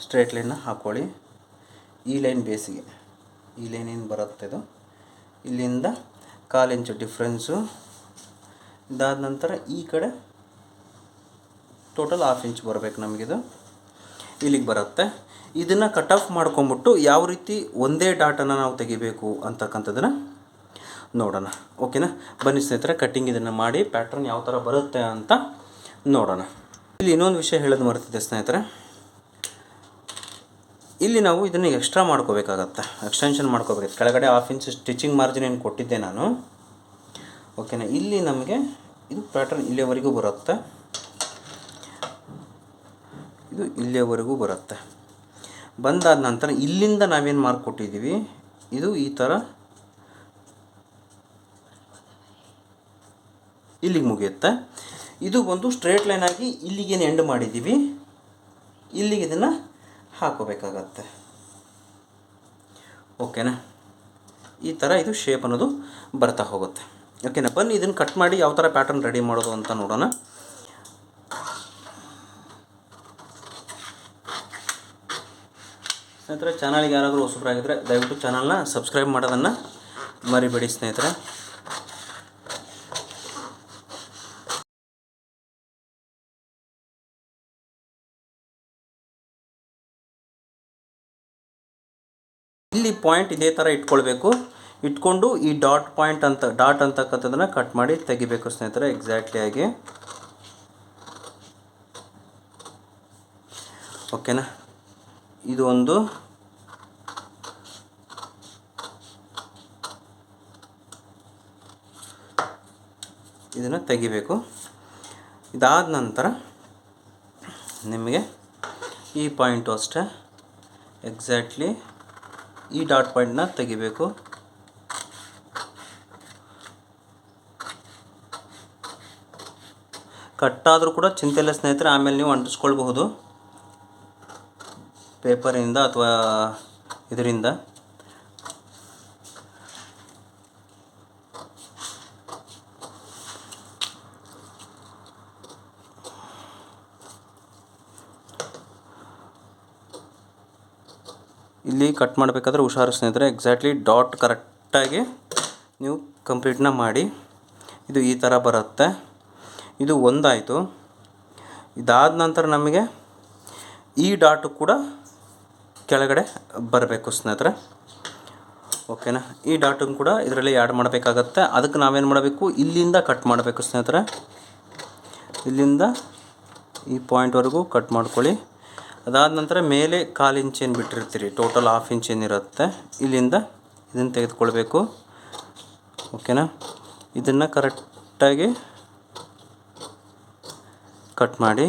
ಸ್ಟ್ರೇಟ್ ಲೈನ್ನ ಹಾಕೊಳ್ಳಿ. ಈ ಲೈನ್ ಬೇಸಿಗೆ. ಈ ಲೈನ್ ಬರುತ್ತೆ ಇದು? ಇಲ್ಲಿಂದ ಕಾಲು ಇಂಚು ಡಿಫ್ರೆನ್ಸು. ಇದಾದ ನಂತರ ಈ ಕಡೆ ಟೋಟಲ್ ಹಾಫ್ ಇಂಚ್ ಬರಬೇಕು ನಮಗಿದು. ಇಲ್ಲಿಗೆ ಬರುತ್ತೆ. ಇದನ್ನು ಕಟ್ ಆಫ್ ಮಾಡ್ಕೊಂಬಿಟ್ಟು ಯಾವ ರೀತಿ ಒಂದೇ ಡಾಟನ್ನು ನಾವು ತೆಗಿಬೇಕು ಅಂತಕ್ಕಂಥದ್ದನ್ನು ನೋಡೋಣ. ಓಕೆನಾ ಬನ್ನಿ ಸ್ನೇಹಿತರೆ ಕಟ್ಟಿಂಗ್ ಇದನ್ನು ಮಾಡಿ ಪ್ಯಾಟ್ರನ್ ಯಾವ ಥರ ಬರುತ್ತೆ ಅಂತ ನೋಡೋಣ. ಇಲ್ಲಿ ಇನ್ನೊಂದು ವಿಷಯ ಹೇಳೋದು ಮರ್ತಿದೆ ಸ್ನೇಹಿತರೆ. ಇಲ್ಲಿ ನಾವು ಇದನ್ನು ಎಕ್ಸ್ಟ್ರಾ ಮಾಡ್ಕೋಬೇಕಾಗತ್ತೆ. ಎಕ್ಸ್ಟೆನ್ಷನ್ ಮಾಡ್ಕೋಬೇಕು ಕೆಳಗಡೆ ಹಾಫ್ ಇಂಚ್ ಸ್ಟಿಚಿಂಗ್ ಮಾರ್ಜಿನ್ ಏನು ಕೊಟ್ಟಿದ್ದೆ ನಾನು. ಓಕೆನಾ ಇಲ್ಲಿ ನಮಗೆ ಇದು ಪ್ಯಾಟ್ರನ್ ಇಲ್ಲಿಯವರೆಗೂ ಬರುತ್ತೆ. ಇದು ಇಲ್ಲಿಯವರೆಗೂ ಬರುತ್ತೆ. ಬಂದಾದ ನಂತರ ಇಲ್ಲಿಂದ ನಾವೇನು ಮಾರ್ಕ್ ಕೊಟ್ಟಿದ್ದೀವಿ? ಇದು ಈ ಥರ ಇಲ್ಲಿಗೆ ಮುಗಿಯುತ್ತೆ. ಇದು ಒಂದು ಸ್ಟ್ರೇಟ್ ಲೈನ್ ಆಗಿ ಇಲ್ಲಿಗೇನು ಎಂಡ್ ಮಾಡಿದ್ದೀವಿ. ಇಲ್ಲಿಗೆ ಇದನ್ನು ಹಾಕೋಬೇಕಾಗತ್ತೆ. ಓಕೆನಾ ಈ ಥರ ಇದು ಶೇಪ್ ಅನ್ನೋದು ಬರ್ತಾ ಹೋಗುತ್ತೆ. ಓಕೆನಾ ಬನ್ನಿ, ಇದನ್ನು ಕಟ್ ಮಾಡಿ ಯಾವ ಥರ ಪ್ಯಾಟರ್ನ್ ರೆಡಿ ಮಾಡೋದು ಅಂತ ನೋಡೋಣ. ಸ್ನೇಹಿತರೆ, ಚಾನಲ್ಗೆ ಯಾರಾದರೂ ಹೊಸಬರಾಗಿದ್ದರೆ ದಯವಿಟ್ಟು ಚಾನಲ್ನ ಸಬ್ಸ್ಕ್ರೈಬ್ ಮಾಡೋದನ್ನು ಮರಿಬೇಡಿ ಸ್ನೇಹಿತರೆ. ಇಲ್ಲಿ ಪಾಯಿಂಟ್ ಇದೇ ಥರ ಇಟ್ಕೊಳ್ಬೇಕು. ಇಟ್ಕೊಂಡು ಈ ಡಾಟ್ ಪಾಯಿಂಟ್ ಅಂತ ಡಾಟ್ ಅಂತಕ್ಕಂಥದ್ದನ್ನು ಕಟ್ ಮಾಡಿ ತೆಗಿಬೇಕು ಸ್ನೇಹಿತರೆ ಎಕ್ಸಾಕ್ಟ್ಲಿ ಆಗಿ. ಓಕೆನಾ ಇದು ಒಂದು ಇದನ್ನು ತೆಗಿಬೇಕು. ಇದಾದ ನಂತರ ನಿಮಗೆ ಈ ಪಾಯಿಂಟು ಅಷ್ಟೇ. ಎಕ್ಸಾಕ್ಟ್ಲಿ ಈ ಡಾಟ್ ಪಾಯಿಂಟ್ನ ತೆಗಿಬೇಕು. ಕಟ್ಟಾದರೂ ಕೂಡ ಚಿಂತೆ ಇಲ್ಲ ಸ್ನೇಹಿತರೆ, ಆಮೇಲೆ ನೀವು ಅಂಟಿಸ್ಕೊಳ್ಬಹುದು. ಪೇಪರಿಂದ ಅಥವಾ ಇದರಿಂದ? ಇಲ್ಲಿ ಕಟ್ ಮಾಡಬೇಕಾದ್ರೆ ಹುಷಾರು ಸ್ನೇಹಿತರೆ. ಎಕ್ಸಾಕ್ಟ್ಲಿ ಡಾಟ್ ಕರೆಕ್ಟಾಗಿ ನೀವು ಕಂಪ್ಲೀಟ್ನ ಮಾಡಿ. ಇದು ಈ ಥರ ಬರುತ್ತೆ. ಇದು ಒಂದಾಯಿತು. ಇದಾದ ನಂತರ ನಮಗೆ ಈ ಡಾಟು ಕೂಡ ಕೆಳಗಡೆ ಬರಬೇಕು ಸ್ನೇಹಿತರೆ. ಓಕೆನಾ ಈ ಡಾಟನ್ನು ಕೂಡ ಇದರಲ್ಲಿ ಆ್ಯಡ್ ಮಾಡಬೇಕಾಗತ್ತೆ. ಅದಕ್ಕೆ ನಾವೇನು ಮಾಡಬೇಕು? ಇಲ್ಲಿಂದ ಕಟ್ ಮಾಡಬೇಕು ಸ್ನೇಹಿತರೆ. ಇಲ್ಲಿಂದ ಈ ಪಾಯಿಂಟ್ವರೆಗೂ ಕಟ್ ಮಾಡ್ಕೊಳ್ಳಿ. ಅದಾದ ನಂತರ ಮೇಲೆ ಕಾಲು ಇಂಚ್ ಏನು ಬಿಟ್ಟಿರ್ತೀರಿ? ಟೋಟಲ್ ಹಾಫ್ ಇಂಚ್ ಏನಿರುತ್ತೆ ಇಲ್ಲಿಂದ ಇದನ್ನು ತೆಗೆದುಕೊಳ್ಬೇಕು. ಓಕೆನಾ ಇದನ್ನು ಕರೆಕ್ಟಾಗಿ ಕಟ್ ಮಾಡಿ.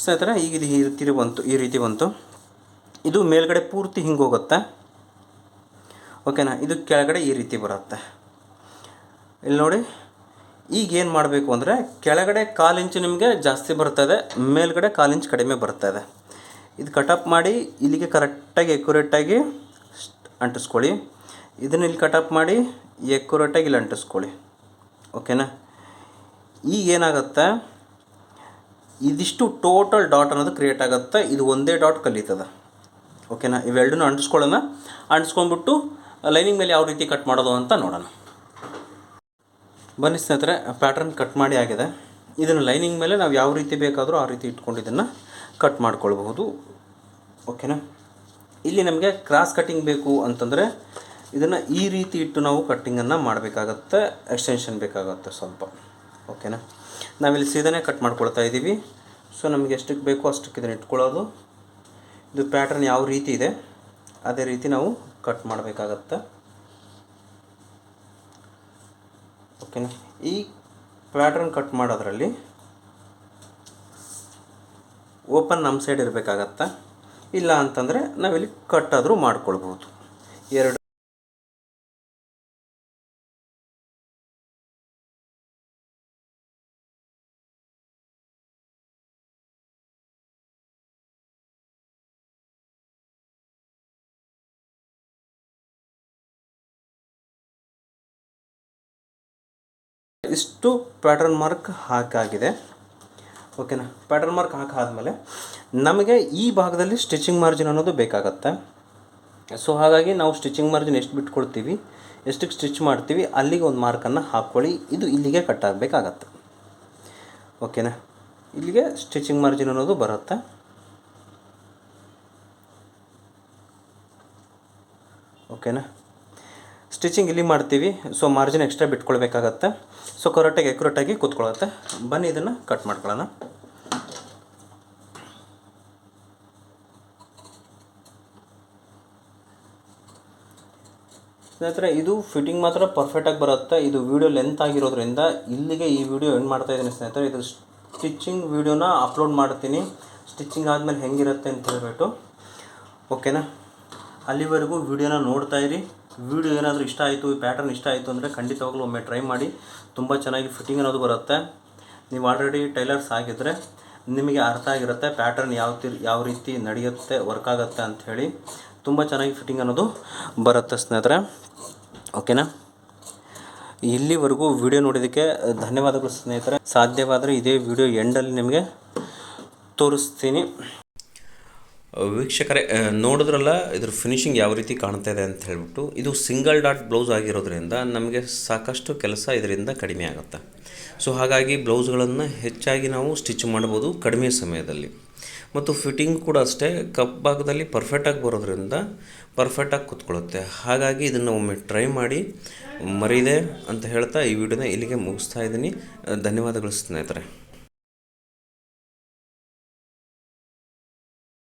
ಸ್ನೇಹಿತರೆ ಈಗ ಇದು ಈ ರೀತಿ ಬಂತು, ಈ ರೀತಿ ಬಂತು. ಇದು ಮೇಲ್ಗಡೆ ಪೂರ್ತಿ ಹಿಂಗೆ ಹೋಗುತ್ತೆ? ಓಕೆನಾ ಇದು ಕೆಳಗಡೆ ಈ ರೀತಿ ಬರುತ್ತೆ. ಇಲ್ಲಿ ನೋಡಿ, ಈಗ ಏನು ಮಾಡಬೇಕು ಅಂದರೆ, ಕೆಳಗಡೆ ಕಾಲಿಂಚು ನಿಮಗೆ ಜಾಸ್ತಿ ಬರ್ತದೆ, ಮೇಲ್ಗಡೆ ಕಾಲಿಂಚು ಕಡಿಮೆ ಬರ್ತದೆ. ಇದು ಕಟಪ್ ಮಾಡಿ, ಇಲ್ಲಿಗೆ ಕರೆಕ್ಟಾಗಿ ಎಕ್ಯುರೇಟಾಗಿ ಅಂಟಿಸ್ಕೊಳ್ಳಿ. ಇದನ್ನು ಇಲ್ಲಿ ಕಟಪ್ ಮಾಡಿ ಎಕ್ಯುರೇಟಾಗಿ ಇಲ್ಲಿ ಅಂಟಿಸ್ಕೊಳ್ಳಿ. ಓಕೆನಾ ಈಗ ಏನಾಗುತ್ತೆ? ಇದಿಷ್ಟು ಟೋಟಲ್ ಡಾಟ್ ಅನ್ನೋದು ಕ್ರಿಯೇಟ್ ಆಗುತ್ತೆ. ಇದು ಒಂದೇ ಡಾಟ್ ಕಲಿತದೆ. ಓಕೆನಾ ಇವೆರಡನ್ನೂ ಅಂಟಿಸ್ಕೊಳ್ಳೋಣ. ಅಂಟಿಸ್ಕೊಂಡ್ಬಿಟ್ಟು ಲೈನಿಂಗ್ ಮೇಲೆ ಯಾವ ರೀತಿ ಕಟ್ ಮಾಡೋದು ಅಂತ ನೋಡೋಣ. ಬನ್ನಿ ಸ್ನೇಹಿತರೆ ಪ್ಯಾಟ್ರನ್ ಕಟ್ ಮಾಡಿ ಆಗಿದೆ. ಇದನ್ನು ಲೈನಿಂಗ್ ಮೇಲೆ ನಾವು ಯಾವ ರೀತಿ ಬೇಕಾದರೂ ಆ ರೀತಿ ಇಟ್ಕೊಂಡು ಇದನ್ನು ಕಟ್ ಮಾಡ್ಕೊಳ್ಬಹುದು ಓಕೆನಾ ಇಲ್ಲಿ ನಮಗೆ ಕ್ರಾಸ್ ಕಟ್ಟಿಂಗ್ ಬೇಕು ಅಂತಂದರೆ, ಇದನ್ನು ಈ ರೀತಿ ಇಟ್ಟು ನಾವು ಕಟ್ಟಿಂಗನ್ನು ಮಾಡಬೇಕಾಗತ್ತೆ ಎಕ್ಸ್ಟೆನ್ಷನ್ ಬೇಕಾಗುತ್ತೆ ಸ್ವಲ್ಪ. ಓಕೆನಾ ನಾವಿಲ್ಲಿ ಸೀದಾನೇ ಕಟ್ ಮಾಡ್ಕೊಳ್ತಾ ಇದ್ದೀವಿ. ಸೊ ನಮಗೆ ಎಷ್ಟಕ್ಕೆ ಬೇಕೋ ಅಷ್ಟಕ್ಕೆ ಇದನ್ನು ಇಟ್ಕೊಳ್ಳೋದು. ಇದು ಪ್ಯಾಟ್ರನ್ ಯಾವ ರೀತಿ ಇದೆ, ಅದೇ ರೀತಿ ನಾವು ಕಟ್ ಮಾಡಬೇಕಾಗತ್ತೆ. ಓಕೆನಾ ಈ ಪ್ಯಾಟ್ರನ್ ಕಟ್ ಮಾಡೋದ್ರಲ್ಲಿ ಓಪನ್ ನಮ್ಮ ಸೈಡ್ ಇರಬೇಕಾಗತ್ತೆ. ಇಲ್ಲ ಅಂತಂದರೆ ನಾವಿಲ್ಲಿ ಕಟ್ ಆದರೂ ಮಾಡ್ಕೊಳ್ಬೋದು ಎರಡು ಇಷ್ಟು ಪ್ಯಾಟರ್ನ್ ಮಾರ್ಕ್ ಹಾಕಾಗಿದೆ. ಓಕೆನಾ ಪ್ಯಾಟರ್ನ್ ಮಾರ್ಕ್ ಹಾಕಾದಮೇಲೆ ನಮಗೆ ಈ ಭಾಗದಲ್ಲಿ ಸ್ಟಿಚಿಂಗ್ ಮಾರ್ಜಿನ್ ಅನ್ನೋದು ಬೇಕಾಗತ್ತೆ. ಸೊ ಹಾಗಾಗಿ ನಾವು ಸ್ಟಿಚಿಂಗ್ ಮಾರ್ಜಿನ್ ಎಷ್ಟು ಬಿಟ್ಕೊಳ್ತೀವಿ ಎಷ್ಟಕ್ಕೆ ಸ್ಟಿಚ್ ಮಾಡ್ತೀವಿ? ಅಲ್ಲಿಗೆ ಒಂದು ಮಾರ್ಕನ್ನು ಹಾಕ್ಕೊಳ್ಳಿ. ಇದು ಇಲ್ಲಿಗೆ ಕಟ್ ಆಗಬೇಕಾಗತ್ತೆ. ಓಕೆನಾ ಇಲ್ಲಿಗೆ ಸ್ಟಿಚಿಂಗ್ ಮಾರ್ಜಿನ್ ಅನ್ನೋದು ಬರುತ್ತೆ. ಓಕೆನಾ ಸ್ಟಿಚಿಂಗ್ ಇಲ್ಲಿ ಮಾಡ್ತೀವಿ. ಸೊ ಮಾರ್ಜಿನ್ ಎಕ್ಸ್ಟ್ರಾ ಬಿಟ್ಕೊಳ್ಬೇಕಾಗತ್ತೆ. ಸೊ ಕರೆಕ್ಟಾಗಿ ಎಕ್ಯುರೇಟಾಗಿ ಕೂತ್ಕೊಳ್ಳುತ್ತೆ. ಬನ್ನಿ ಇದನ್ನು ಕಟ್ ಮಾಡ್ಕೊಳ್ಳೋಣ. ಸ್ನೇಹಿತರೆ, ಇದು ಫಿಟ್ಟಿಂಗ್ ಮಾತ್ರ ಪರ್ಫೆಕ್ಟಾಗಿ ಬರುತ್ತೆ. ಇದು ವಿಡಿಯೋ ಲೆಂತ್ ಆಗಿರೋದ್ರಿಂದ ಇಲ್ಲಿಗೆ ಈ ವಿಡಿಯೋ ಎಂಡ್ ಮಾಡ್ತಾ ಇದ್ದೀನಿ ಸ್ನೇಹಿತರೆ. ಇದು ಸ್ಟಿಚಿಂಗ್ ವಿಡಿಯೋನ ಅಪ್ಲೋಡ್ ಮಾಡ್ತೀನಿ. ಸ್ಟಿಚಿಂಗ್ ಆದಮೇಲೆ ಹೆಂಗಿರುತ್ತೆ ಅಂತ ಹೇಳ್ಬಿಟ್ಟು. ಓಕೆನಾ ಅಲ್ಲಿವರೆಗೂ ವಿಡಿಯೋನ ನೋಡ್ತಾ ಇರಿ. ವಿಡಿಯೋ ಏನಾದರೂ ಇಷ್ಟ ಆಯಿತು ಪ್ಯಾಟರ್ನ್ ಇಷ್ಟ ಆಯಿತು ಅಂದರೆ ಖಂಡಿತವಾಗ್ಲೂ ಒಮ್ಮೆ ಟ್ರೈ ಮಾಡಿ. ತುಂಬ ಚೆನ್ನಾಗಿ ಫಿಟ್ಟಿಂಗ್ ಅನ್ನೋದು ಬರುತ್ತೆ. ನೀವು ಆಲ್ರೆಡಿ ಟೈಲರ್ಸ್ ಆಗಿದ್ದರೆ ನಿಮಗೆ ಅರ್ಥ ಆಗಿರುತ್ತೆ ಪ್ಯಾಟರ್ನ್ ಯಾವ ಯಾವ ರೀತಿ ನಡೆಯುತ್ತೆ ವರ್ಕ್ ಆಗುತ್ತೆ ಅಂಥೇಳಿ ತುಂಬ ಚೆನ್ನಾಗಿ ಫಿಟ್ಟಿಂಗ್ ಅನ್ನೋದು ಬರುತ್ತೆ ಸ್ನೇಹಿತರೆ. ಓಕೆನಾ ಇಲ್ಲಿವರೆಗೂ ವಿಡಿಯೋ ನೋಡಿದ್ದಕ್ಕೆ ಧನ್ಯವಾದಗಳು ಸ್ನೇಹಿತರೆ. ಸಾಧ್ಯವಾದರೆ ಇದೇ ವಿಡಿಯೋ ಎಂಡಲ್ಲಿ ನಿಮಗೆ ತೋರಿಸ್ತೀನಿ. ವೀಕ್ಷಕರೇ ನೋಡಿದ್ರಲ್ಲ ಇದ್ರ ಫಿನಿಶಿಂಗ್ ಯಾವ ರೀತಿ ಕಾಣ್ತಾ ಇದೆ ಅಂತ ಹೇಳ್ಬಿಟ್ಟು, ಇದು ಸಿಂಗಲ್ ಡಾಟ್ ಬ್ಲೌಸ್ ಆಗಿರೋದ್ರಿಂದ ನಮಗೆ ಸಾಕಷ್ಟು ಕೆಲಸ ಇದರಿಂದ ಕಡಿಮೆ ಆಗುತ್ತೆ. ಸೊ ಹಾಗಾಗಿ ಬ್ಲೌಸ್ಗಳನ್ನು ಹೆಚ್ಚಾಗಿ ನಾವು ಸ್ಟಿಚ್ ಮಾಡ್ಬೋದು ಕಡಿಮೆ ಸಮಯದಲ್ಲಿ. ಮತ್ತು ಫಿಟ್ಟಿಂಗ್ ಕೂಡ ಅಷ್ಟೇ, ಕಪ್ ಭಾಗದಲ್ಲಿ ಪರ್ಫೆಕ್ಟಾಗಿ ಬರೋದ್ರಿಂದ ಪರ್ಫೆಕ್ಟಾಗಿ ಕೂತ್ಕೊಳ್ಳುತ್ತೆ. ಹಾಗಾಗಿ ಇದನ್ನು ಒಮ್ಮೆ ಟ್ರೈ ಮಾಡಿ, ಮರೀದೆ ಅಂತ ಹೇಳ್ತಾ ಈ ವಿಡಿಯೋನ ಇಲ್ಲಿಗೆ ಮುಗಿಸ್ತಾ ಇದ್ದೀನಿ. ಧನ್ಯವಾದಗಳು ಸ್ನೇಹಿತರೆ.